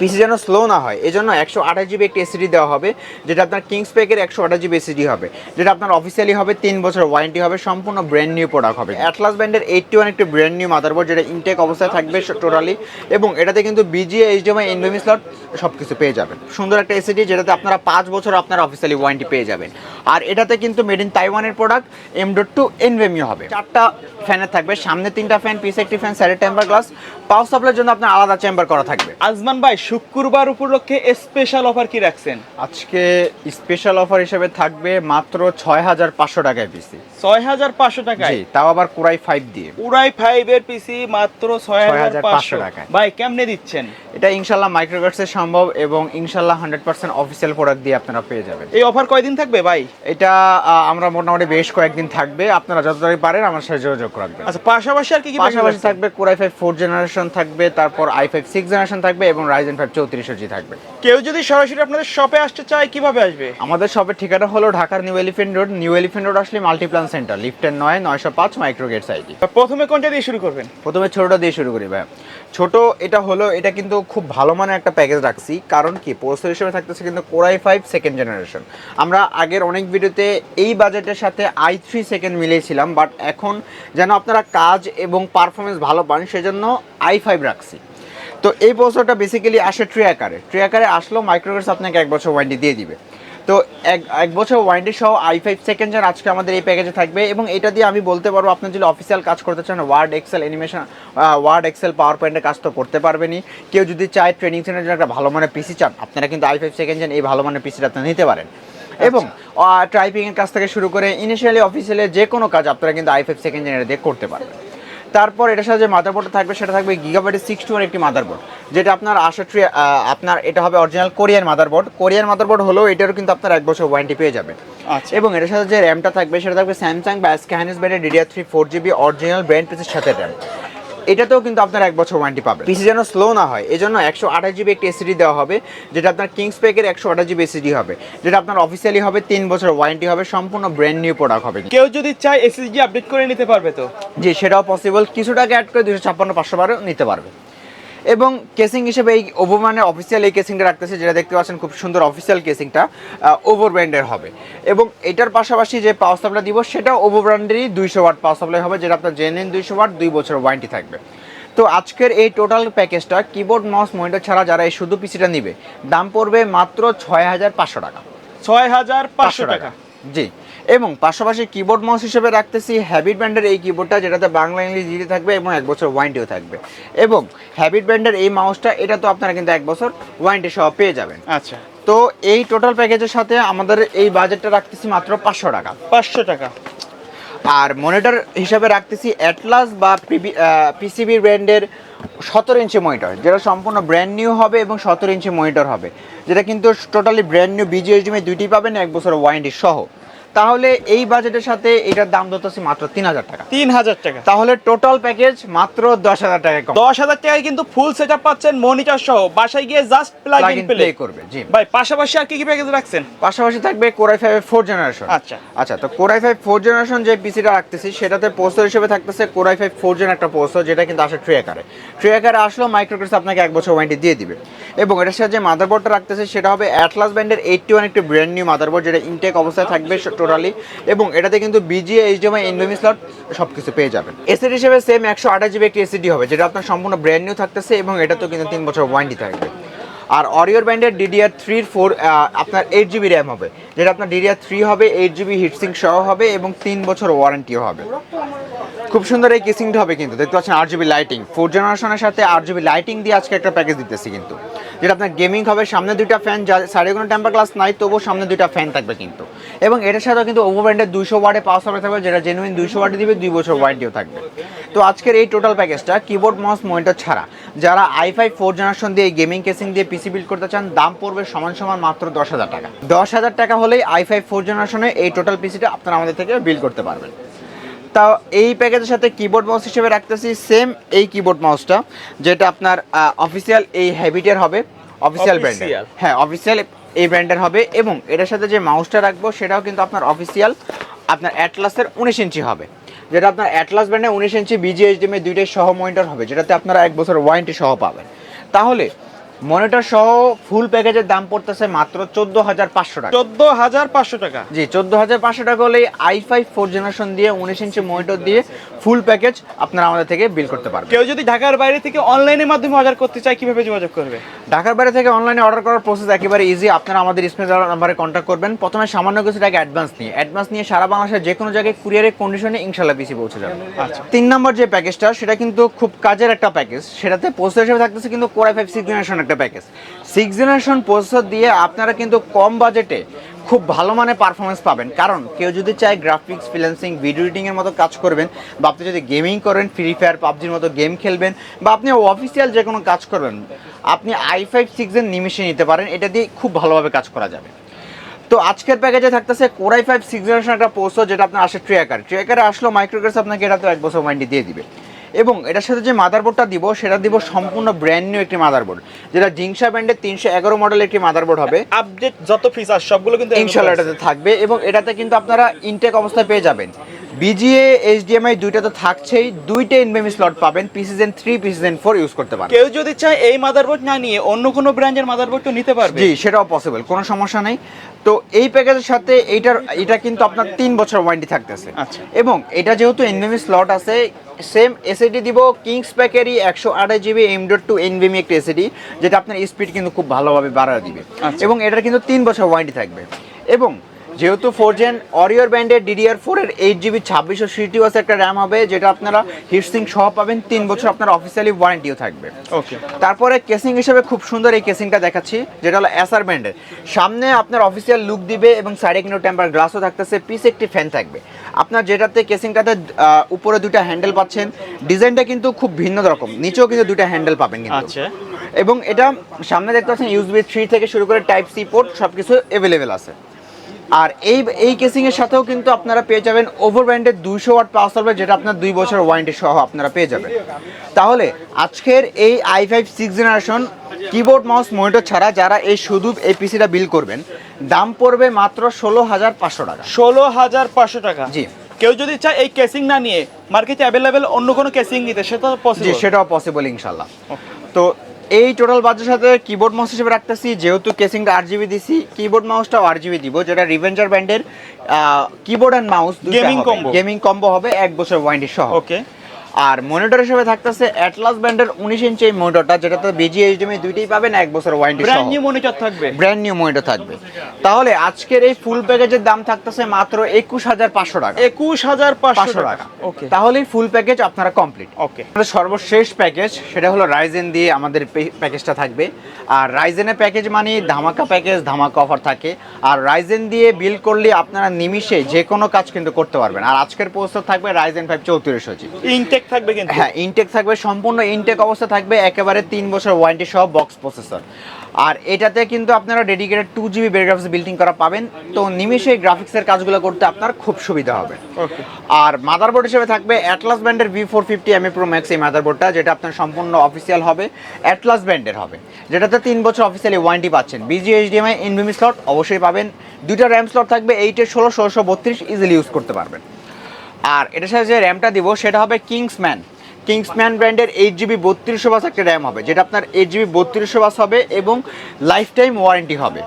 পিসি যেন স্লো না হয়। এই জন্য একশো আঠাশ জিবি একটি এসিডি দেওয়া হবে, যেটা আপনার কিংস প্যাকের একশো আঠাশ জিবি এসিডি হবে, যেটা আপনার অফিসিয়ালি হবে তিন বছর ওয়ারেন্টি হবে, সম্পূর্ণ ব্র্যান্ড নিউ প্রোডাক্ট হবে। অ্যাটলাস ব্র্যান্ডের এইটটি ওয়ান একটি ব্র্যান্ড নিউ মাদারবোর্ড যেটা ইনটেক অবস্থায় থাকবে টোটালি এবং এটাতে কিন্তু বিজিএ এইচডিএমআই এনভিএমি স্লট সব কিছু পেয়ে যাবেন। সুন্দর একটা এসিডি যেটাতে আপনারা পাঁচ বছর আপনার অফিসিয়ালি ওয়ারেন্টি পেয়ে যাবেন। আর এটাতে কিন্তু মেড ইন তাইওয়ানের product M dot two NVMe হবে। চারটা ফ্যানের থাকবে সামনে তিনটা ফ্যান পিছে একটি ফ্যান স্যারের টেম্পার গ্লাস পাওয়ার সাপ্লাইয়ের জন্য আপনার আলাদা চেম্বার করা থাকবে। আজমান ভাই শুক্রবার উপলক্ষে স্পেশাল অফার কি রাখছেন? আজকে স্পেশাল অফার হিসেবে থাকবে মাত্র ছয় হাজার পাঁচশো টাকায় পিসি ছয় হাজার পাঁচশো টাকায়? তাও আবার কুরাই ফাইভ দিয়ে। উড়াই ফাইভ এর পিসি মাত্র ছয় হাজার পাঁচশো টাকায়। ভাই কেমনে দিচ্ছেন? এটা ইনশাল্লাহ মাইক্রোগার্সের সম্ভব এবং ইনশাল্লাহ হান্ড্রেড পার্সেন্ট অফিসিয়াল প্রোডাক্ট দিয়ে আপনারা পেয়ে যাবেন। এই অফার কয়দিন থাকবে ভাই? এটা আমরা মোটামুটি বেশ কয়েকদিন থাকবে। আপনারা যত তাড়াতাড়ি পারেন আমার সাথে যোগাযোগ রাখবেন। আচ্ছা পাশাপাশি আর কি কি পাশাপাশি থাকবে কোরাই ফাইভ ফোর জেনারেশন থাকবে তারপর আই ফাইভ সিক্স জেনারেশন থাকবে এবং রাইজেন ফাইভ চৌত্রিশশো জি থাকবে। কেউ যদি সরাসরি আপনাদের শপে আসতে চায় কীভাবে আসবে? আমাদের শপের ঠিকানা হলো ঢাকার new elephant road new elephant road আসলে মাল্টিপ্লান সেন্টার লিফটের নয় নয়শো পাঁচ মাইক্রোগেট সাইটি প্রথমে কোনটা দিয়ে শুরু করবেন? প্রথমে ছোটটা দিয়ে শুরু করি ভাই ছোট, এটা হলো, এটা কিন্তু খুব ভালো মানের একটা প্যাকেজ রাখছি। কারণ কি? প্রসেসর হিসেবে থাকতেছে কিন্তু কোরাই ফাইভ সেকেন্ড জেনারেশন আমরা আগের অনেক ভিডিওতে এই বাজেটের সাথে আই থ্রি সেকেন্ড মিলিয়েছিলাম বাট এখন যেন আপনারা কাজ এবং পারফরমেন্স ভালো পান, সেজন্য আই ফাইভ রাখছি। তো এই প্রসেসরটা বেসিক্যালি আসে ট্রে আকারে ট্রে আকারে আসলেও মাইক্রোগেস আপনাকে এক বছর ওয়ারেন্টি দিয়ে দিবে। তো এক এক বছর ওয়ারেন্টি সহ আই ফাইভ সেকেন্ড জেন আজকে আমাদের এই প্যাকেজে থাকবে এবং এটা দিয়ে আমি বলতে পারব আপনার যদি অফিসিয়াল কাজ করতে চান word excel animation word excel power পয়েন্টের কাজ তো করতে পারবেনই। কেউ যদি চায় ট্রেনিং সেন্টারের জন্য একটা ভালো মানের পিসি চান আপনারা কিন্তু আই ফাইভ সেকেন্ড জেন এই ভালো মানের পিসিটা আপনি নিতে পারেন। এবং টাইপিং এর কাজ থেকে শুরু করে ইনিশিয়ালি অফিসিয়ালি যে কোনো কাজ আপনারা কিন্তু আই ফাইভ সেকেন্ড জেনারে দিয়ে করতে পারবেন। তারপর এটার সাথে যে মাদারবোর্ডটা থাকবে সেটা থাকবে গিগাবাইটের সিক্স টু একটি মাদারবোর্ড যেটা আপনার আশা ট্রি আপনার এটা হবে original Korean motherboard Korean motherboard হলেও এটারও কিন্তু আপনার এক বছর ওয়ারেন্টি পেয়ে যাবে। আচ্ছা। এবং এটার সাথে যে র্যামটা থাকবে সেটা থাকবে স্যামসাং বা স্ক্যানিস ব্র্যান্ডের DDR three four GB original brand পিসের সাথে র্যাম এটাতেও কিন্তু আপনার এক বছর ওয়ারেন্টি পাবেন। পিসি যেন স্লো না হয় এই জন্য একশো আঠাশ জিবি একটি এসিডি দেওয়া হবে যেটা আপনার কিংস প্যাকের একশো আঠাশ জিবি এসিডি হবে যেটা আপনার অফিসিয়ালি হবে তিন বছর ওয়ারেন্টি হবে সম্পূর্ণ ব্র্যান্ড নিউ প্রোডাক্ট হবে কেউ যদি চায় এসএসডি আপডেট করে নিতে পারবে তো? জি সেটাও পসিবল কিছু টাকা অ্যাড করে দুশো ছাপ্পান্ন পাঁচশো বারো নিতে পারবে। এবং কেসিং হিসেবে এই ওভোমানের অফিসিয়াল এই কেসিংটা রাখতেছে যেটা দেখতে পাচ্ছেন খুব সুন্দর অফিসিয়াল কেসিংটা ওভার ব্র্যান্ডের হবে। এবং এটার পাশাপাশি যে পাওয়ার সাপ্লাই দিব সেটা ওভো ব্র্যান্ডেরই দুইশো ওয়াট পাওয়ার সাপ্লাই হবে যেটা আপনার জেনুইন দুইশো ওয়াট দুই বছর ওয়ারেন্টি থাকবে। তো আজকের এই টোটাল প্যাকেজটা কিবোর্ড মাউস মনিটর ছাড়া যারা এই শুধু পিসিটা নিবে দাম পড়বে মাত্র ছয় হাজার পাঁচশো টাকা। ছয় হাজার পাঁচশো টাকা। জি। এবং পাশাপাশি কিবোর্ড মাউস হিসেবে রাখতেছি হ্যাবিট ব্র্যান্ডের এই কিবোর্ডটা যেটাতে বাংলা ইংলিশ দিতে থাকবে এবং এক বছর ওয়ারেন্টিও থাকবে। এবং হ্যাবিট ব্র্যান্ডের এই মাউসটা এটা তো আপনারা কিন্তু এক বছর ওয়ারেন্টি সহ পেয়ে যাবেন। আচ্ছা। তো এই টোটাল প্যাকেজের সাথে আমাদের এই বাজেটটা রাখতেছি মাত্র পাঁচশো টাকা। পাঁচশো টাকা। আর মনিটর হিসাবে রাখতেছি অ্যাটলাস বা পিসিবি ব্র্যান্ডের সতেরো ইঞ্চি মনিটর যেটা সম্পূর্ণ ব্র্যান্ড নিউ হবে এবং সতেরো ইঞ্চি মনিটর হবে যেটা কিন্তু টোটালি ব্র্যান্ড নিউ বিজিএসডিএমে দুইটি পাবেন এক বছর ওয়ারেন্টি সহ। তাহলে এই বাজেটের সাথে এটার দাম ধরতেছি মাত্র তিন হাজার টাকা। তিন হাজার টাকা। তাহলে টোটাল প্যাকেজ মাত্র দশ হাজার টাকা দশ হাজার টাকায় কিন্তু ফুল সেট পাচ্ছেন মনিটর সহ। বাসায় গিয়ে জাস্ট প্লাগ ইন প্লে করবে জি। ভাই পাশাপাশি আর কি কি প্যাকেজ রাখছেন? পাশাপাশি থাকবে কোরাই ফাইভ ফোর জেনারেশন আচ্ছা। আচ্ছা তো কোরাই ফাইভ ফোর জেনারেশন যে পিসিটা রাখতেছি সেটাতে পোস্টার হিসেবে থাকতেছে core i five four gen একটা পোস্টার যেটা কিন্তু আসে ট্রে আকারে ট্রে আকারে আসলেও মাইক্রোক্রেস আপনাকে এক বছর ওয়ারেন্টি দিয়ে দিবে। এবং এটার সাথে যে মাদারবোর্ডটা রাখতেছে সেটা হবে অ্যাটলাস ব্র্যান্ডের এইটটি ওয়ান একটি ব্র্যান্ড নিউ মাদারবোর্ড যেটা ইনটেক অবস্থায় থাকবে টোটালি, এবং এটাতে কিন্তু বিজিএ এইচডিএমআই এনভিএমি স্লট সব কিছু পেয়ে যাবেন। এসিডি হিসেবে সেম একশো আঠাশ জিবি একটি এসিডি হবে, যেটা আপনার সম্পূর্ণ ব্র্যান্ড নিউ থাকতেছে, এবং এটাতেও কিন্তু তিন বছর ওয়ারেন্টি থাকবে। আর অরিওর ব্যান্ডের ডিডিআর থ্রির ফোর আপনার এইট জিবি র্যাম হবে, যেটা আপনার ডিডিআর থ্রি হবে এইট জিবি হিটসিং সহ হবে, এবং তিন বছর ওয়ারেন্টিও হবে। খুব সুন্দর এই কেসিংটা হবে কিন্তু, দেখতে পাচ্ছেন আট জিবি লাইটিং ফোর জেনারেশনের সাথে আট জিবি লাইটিং দিয়ে আজকে একটা প্যাকেজ দিতেছি কিন্তু। যেটা আপনার গেমিং হবে, সামনে দুইটা ফ্যান যা সাড়ে কোনো টেম্পার গ্লাস নাই তবুও সামনে দুইটা ফ্যান থাকবে কিন্তু। এবং এটার সাথেও কিন্তু ওভো ব্র্যান্ডের দুইশো ওয়ার্ডে পাওয়ার সাপ্লাই থাকবে, যেটা জেনুইন দুইশো ওয়ার্ডে দিবে, দুই বছর ওয়ারেন্টিও থাকবে। তো আজকের এই টোটাল প্যাকেজটা কিবোর্ড মাউস মনিটর ছাড়া, যারা আই ফাইভ ফোর জেনারেশন দিয়ে গেমিং কেসিং দিয়ে পিসি বিল্ড করতে চান, দাম পড়বে সমান সমান মাত্র দশ হাজার টাকা। দশ হাজার টাকা হলেই আই ফাইভ ফোর জেনারেশনে এই টোটাল পিসিটা আপনারা আমাদের থেকে বিল করতে পারবেন। তাও এই প্যাকেজের সাথে কিবোর্ড মাউস হিসেবে রাখতেছি সেম এই কিবোর্ড মাউসটা যেটা আপনার অফিসিয়াল এই হ্যাবিটের হবে অফিসিয়াল ব্র্যান্ডের হ্যাঁ অফিসিয়াল এই ব্র্যান্ডের হবে এবং এটার সাথে যে মাউসটা রাখব সেটাও কিন্তু আপনার অফিসিয়াল আপনার অ্যাটলাসের উনিশ ইঞ্চি হবে। যেটা আপনার অ্যাটলাস ব্র্যান্ডে উনিশ ইঞ্চি বিজিএইচডিএমএ দুইটাই সহ মনিটর হবে যেটাতে আপনারা এক বছর ওয়ারেন্টি সহ পাবেন। তাহলে মনিটর সহ ফুল প্যাকেজের দাম পড়তেছে মাত্র চোদ্দ হাজার পাঁচশো টাকা। চোদ্দ হাজার পাঁচশো টাকা। জি চোদ্দ হাজার পাঁচশো টাকা হলে আই ফাইভ ফোর জেনারেশন দিয়ে উনিশ ইঞ্চি মনিটর দিয়ে ফুল প্যাকেজ আপনারা আমাদের থেকে বিল করতে পারবেন। কেউ যদি ঢাকার বাইরে থেকে অনলাইনের মাধ্যমে অর্ডার করতে চায় কীভাবে যোগাযোগ করবে? ঢাকার বাইরে থেকে অনলাইনে অর্ডার করার প্রসেস একেবারে ইজি আপনারা আমাদের স্ক্রিনে নাম্বারে কন্ট্যাক্ট করবেন। প্রথমে সামান্য কিছু টাকা অ্যাডভান্স নিয়ে। অ্যাডভান্স নিয়ে সারা বাংলাদেশের যে কোনো জায়গায় কুরিয়ারের কন্ডিশনে ইনশাল্লাহ পিসি পৌঁছে যাবে। আচ্ছা। তিন নম্বর যে প্যাকেজটা সেটা কিন্তু খুব কাজের একটা প্যাকেজ সেটাতে পোস্টার হিসেবে থাকতেছে কিন্তু core i five six generation একটা প্যাকেজ সিক্স জেনারেশন প্রসেসর দিয়ে আপনারা কিন্তু কম বাজেটে খুব ভালো মানের পারফরমেন্স পাবেন। কারণ কেউ যদি চায় গ্রাফিক্স ফ্রিল্যান্সিং ভিডিও এডিটিংয়ের মতো কাজ করবেন বা আপনি যদি গেমিং করেন ফ্রি ফায়ার পাবজির মতো গেম খেলবেন বা আপনি অফিসিয়াল যে কোনো কাজ করবেন, আপনি আই ফাইভ সিক্সের নিমিশে নিতে পারেন। এটা দিয়ে খুব ভালোভাবে কাজ করা যাবে। তো আজকের প্যাকেজে থাকতেছে core i five six generation একটা পোস্টার যেটা আপনার আসে ট্রেকার ট্রেকারে আসলো মাইক্রোগ্রেস আপনাকে এটা তো এক বছর ওয়ারেন্টি দিয়ে দিবে। এবং এটার সাথে যে মাদারবোর্ডটা দিব সেটা দিব সম্পূর্ণ ব্র্যান্ড নিউ একটি মাদারবোর্ড যেটা জিংসা ব্র্যান্ডের তিনশো এগারো মডেল একটি মাদারবোর্ড হবে। আপডেট যত ফিচার সবগুলো কিন্তু ইনশাল্লাহ এটাতে থাকবে এবং এটাতে কিন্তু আপনারা ইনটেক অবস্থায় পেয়ে যাবেন। বিজিএ এইচডিএমআই দুইটা তো থাকছেই। দুইটা এনবিএমি স্লট পাবেন। PC gen three PC gen four use করতে পারবেন কেউ যদি চায় এই মাদারবোর্ড না নিয়ে অন্য কোনো ব্র্যান্ডের মাদারবোর্ড তো নিতে পারবে। জি সেটাও পসিবল কোনো সমস্যা নেই। তো এই প্যাকেজের সাথে এইটার এটা কিন্তু আপনার তিন বছর ওয়ারেন্টি থাকতেছে। আচ্ছা। এবং এটা যেহেতু এনভিএমি স্লট আছে সেম এসএডি দিব কিংস প্যাকেরই একশো আঠাশ GB M dot two NVMe একটা এসএডি যেটা আপনার স্পিড কিন্তু খুব ভালোভাবে বাড়ায় দিবে। আচ্ছা। এবং এটার কিন্তু তিন বছর ওয়ারেন্টি থাকবে। এবং যেহেতু ফোর জেন অরিয়র ব্যান্ডের ডিডিআর ফোরের এইট জিবি ছাব্বিশশো সিটিওয়াস একটা র্যাম হবে যেটা আপনারা হিটসিং সহ পাবেন। তিন বছর আপনার অফিসিয়ালি ওয়ারেন্টিও থাকবে। ওকে তারপরে কেসিং হিসেবে খুব সুন্দর এই কেসিংটা দেখাচ্ছি যেটা হলো এসআর ব্র্যান্ডের সামনে আপনার অফিসিয়াল লুক দিবে এবং সাইডে কিন্তু টেম্পার গ্লাসও থাকতেছে পিছে একটি ফ্যান থাকবে। আপনার যেটাতে কেসিংটাতে উপরে দুটা হ্যান্ডেল পাচ্ছেন। ডিজাইনটা কিন্তু খুব ভিন্ন রকম। নিচেও কিন্তু দুটা হ্যান্ডেল পাবেন কিন্তু। আচ্ছা। এবং এটা সামনে দেখতে পাচ্ছেন ইউজবি থ্রি থেকে শুরু করে টাইপ সি পোর্ট সব কিছু অ্যাভেলেবেল আছে। আর এই এই কেসিং এর সাথেও কিন্তু আপনারা পেয়ে যাবেন ওভার ব্র্যান্ডের দুইশো ওয়াট পাওয়ার সার্ভার যেটা আপনার দুই বছর ওয়ারেন্টি সহ আপনারা পেয়ে যাবেন। তাহলে আজকের এই I five six generation keyboard mouse monitor ছাড়া যারা এই শুধু এই পিসিটা বিল করবেন দাম পড়বে মাত্র ষোলো হাজার পাঁচশো টাকা। ষোলো হাজার পাঁচশো টাকা। জি। কেউ যদি চায় এই কেসিং না নিয়ে মার্কেটে অ্যাভেলেবেল অন্য কোনো কেসিং নিতে সেটা জি পসিবল সেটাও পসিবল ইনশাল্লাহ। তো এই টোটাল বাজের সাথে কিবোর্ড মাউস হিসেবে রাখতেছি যেহেতু কেসিংটা আট জিবি দিছি কিবোর্ড মাউসটাও আট জিবি দিব যেটা রিভেঞ্জার ব্র্যান্ডের keyboard and mouse gaming combo gaming combo হবে এক বছর ওয়ারেন্টি সহ। ওকে আর মনিটর হিসেবে থাকতেছে অ্যাটলাস ব্র্যান্ডের উনিশ ইঞ্চি এই মনিটরটা যেটাতে বিজি এইচডিএমআই দুইটাই পাবেন এক বছর ওয়ারেন্টি ব্র্যান্ড নিউ মনিটর থাকবে। ব্র্যান্ড নিউ মনিটর থাকবে। তাহলে আজকের এই ফুল প্যাকেজের দাম থাকতেছে মাত্র একুশ হাজার পাঁচশো টাকা। একুশ হাজার পাঁচশো পাঁচশো টাকা। টাকা। ওকে তাহলে ফুল প্যাকেজ আপনারা কমপ্লিট ওকে আমাদের সর্বশেষ প্যাকেজ সেটা হলো রাইজেন দিয়ে আমাদের প্যাকেজটা থাকবে। আর রাইজেনের প্যাকেজ মানে ধামাকা প্যাকেজ ধামাকা অফার থাকে। আর রাইজেন দিয়ে বিল করলে আপনারা নিমিষে যে কোনো কাজ কিন্তু করতে পারবেন। আর আজকের পোস্টার থাকবে রাইজেন ফাইভ চৌত্রিশশো জি ইনটেক থাকবে কিন্তু। হ্যাঁ ইনটেক থাকবে সম্পূর্ণ ইনটেক অবস্থা থাকবে একেবারে তিন বছর ওয়ারেন্টি সহ বক্স প্রসেসর আর এটাতে কিন্তু আপনারা ডেডিকেটেড টু জিবি বেড গ্রাফিক্স বিল্ডিং করা পাবেন। তো নিমিষে গ্রাফিক্সের কাজগুলো করতে আপনার খুব সুবিধা হবে। ওকে আর মাদারবোর্ড হিসেবে থাকবে অ্যাটলাস ব্র্যান্ডের V four fifty M pro max এই মাদারবোর্ডটা যেটা আপনার সম্পূর্ণ অফিসিয়াল হবে। অ্যাটলাস ব্র্যান্ডের হবে। যেটাতে তিন বছর অফিসিয়ালি ওয়ারেন্টি পাচ্ছেন। বিজি এইচডিএমআই ইনভিমি স্লট অবশ্যই পাবেন। দুইটা র্যাম স্লট থাকবে এইটের ষোলো ষোলোশো বত্রিশ ইজিলি ইউজ করতে পারবেন। আর এটার সাথে যে র্যামটা দিব, সেটা হবে কিংসম্যান কিংসম্যান ব্র্যান্ডের এইট জিবি বত্রিশশো বাস একটা র্যাম হবে, যেটা আপনার এইট জিবি বত্রিশশো বাস হবে এবং লাইফ টাইম ওয়ারেন্টি হবে।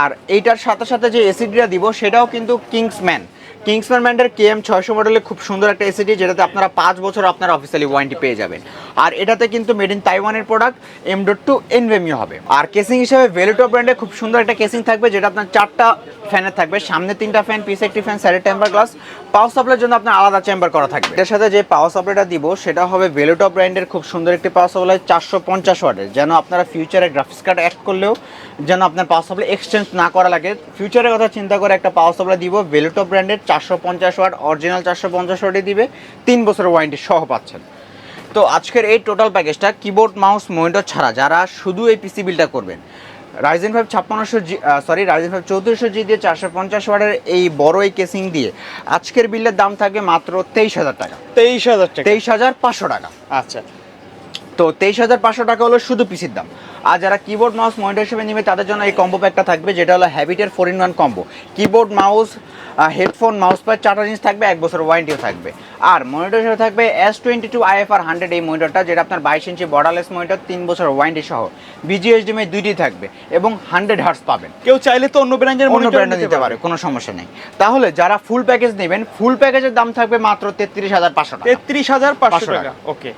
আর এইটার সাথে সাথে যে এসিডিটা দিব, সেটাও কিন্তু কিংসম্যান কিংসম্যান ব্র্যান্ডের কে এম ছয়শো মডেলের খুব সুন্দর একটা এসিডি যেটাতে আপনারা পাঁচ বছর আপনার অফিসিয়ালি ওয়ারেন্টি পেয়ে যাবেন। আর এটাতে কিন্তু মেড ইন তাইওয়ানের প্রোডাক্ট এম ডট টু এনভেমিও হবে। আর কেসিং হিসেবে ভেলুটো ব্র্যান্ডে খুব সুন্দর একটা কেসিং থাকবে, যেটা আপনার চারটা ফ্যানের থাকবে। সামনে তিনটা ফ্যান পিছে একটি ফ্যান সাইডে টেম্পার গ্লাস পাওয়ার সাপ্লাইয়ের জন্য আপনার আলাদা চেম্বার করা থাকবে। এটার সাথে যে পাওয়ার সাপ্লাইটা দিব, সেটা হবে ভেলুটো ব্র্যান্ডের খুব সুন্দর একটি পাওয়ার সাপ্লাই চারশো পঞ্চাশ ওয়াটের যেন আপনারা ফিউচারে গ্রাফিক্স কার্ড অ্যাড করলেও যেন আপনার পাওয়ার সাপ্লাই এক্সচেঞ্জ না করা লাগে। ফিউচারের কথা চিন্তা করে একটা পাওয়ার সাপ্লাই দিব ভেলুটো ব্র্যান্ডের চারশো পঞ্চাশ ওয়াট অরিজিনাল চারশো পঞ্চাশ ওয়াটে দিবে। তিন বছরের ওয়ারেন্টি সহ পাচ্ছেন। তো আজকের এই টোটাল প্যাকেজটা কিবোর্ড মাউস মনিটর ছাড়া যারা শুধু এই পিসি বিলটা করবেন রাইজেন ফাইভ ছাপ্পান্নশো জি সরি রাইজেন ফাইভ চৌত্রিশশো জি দিয়ে চারশো পঞ্চাশ ওয়াটের এই বড় এই কেসিং দিয়ে আজকের বিলের দাম থাকবে মাত্র তেইশ হাজার টাকা। তেইশ হাজার টাকা। তেইশ হাজার পাঁচশো টাকা। আচ্ছা। তো তেইশ হাজার পাঁচশো টাকা হলো শুধু পিসির দাম। আর যারা কিবোর্ড মাউস মনিটর হিসেবে নেবে তাদের জন্য এই কম্বো প্যাকটা থাকবে যেটা হলো হ্যাবিটের four in one combo keyboard mouse headphone mouse pad চারটা জিনিস থাকবে এক বছর ওয়ারেন্টিও থাকবে। আর মনিটর হিসেবে থাকবে S twenty two IFR hundred এই মনিটরটা যেটা আপনার বাইশ ইঞ্চি বর্ডারলেস মনিটর তিন বছর ওয়ারেন্টি সহ। বিজিএসডিএমআই দুইটি থাকবে এবং হান্ড্রেড হার্স পাবেন। কেউ চাইলে তো অন্য ব্র্যান্ডের অন্য ব্র্যান্ডে দিতে পারে কোনো সমস্যা নেই। তাহলে যারা ফুল প্যাকেজ নেবেন ফুল প্যাকেজের দাম থাকবে মাত্র তেত্রিশ হাজার পাঁচশো টাকা। তেত্রিশ হাজার পাঁচশো টাকা ওকে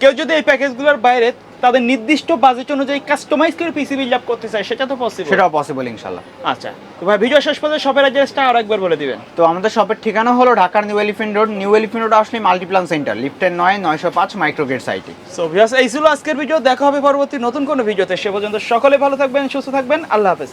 কেউ যদি এই প্যাকেজগুলোর বাইরে তাদের নির্দিষ্ট বাজেট অনুযায়ী কাস্টমাইজ করে পিসি বিল্ড আপ করতে চায় সেটা তো পসিবল সেটাও পসিবল ইনশাআল্লাহ। আচ্ছা তো ভাই ভিডিও শেষ পর্যন্ত শপের অ্যাড্রেসটা আর একবার বলে দিবেন। তো আমাদের শপের ঠিকানা হলো ঢাকার New Elephant Road New Elephant Road আসলে মাল্টিপ্লান সেন্টার লিফটের নয় নয়শো পাঁচ মাইক্রোগেট সাইটে সো ভিউয়ার্স এই ছিল আজকের ভিডিও দেখা হবে পরবর্তী নতুন কোনো ভিডিওতে সে পর্যন্ত সকলে ভালো থাকবেন সুস্থ থাকবেন আল্লাহ হাফেজ।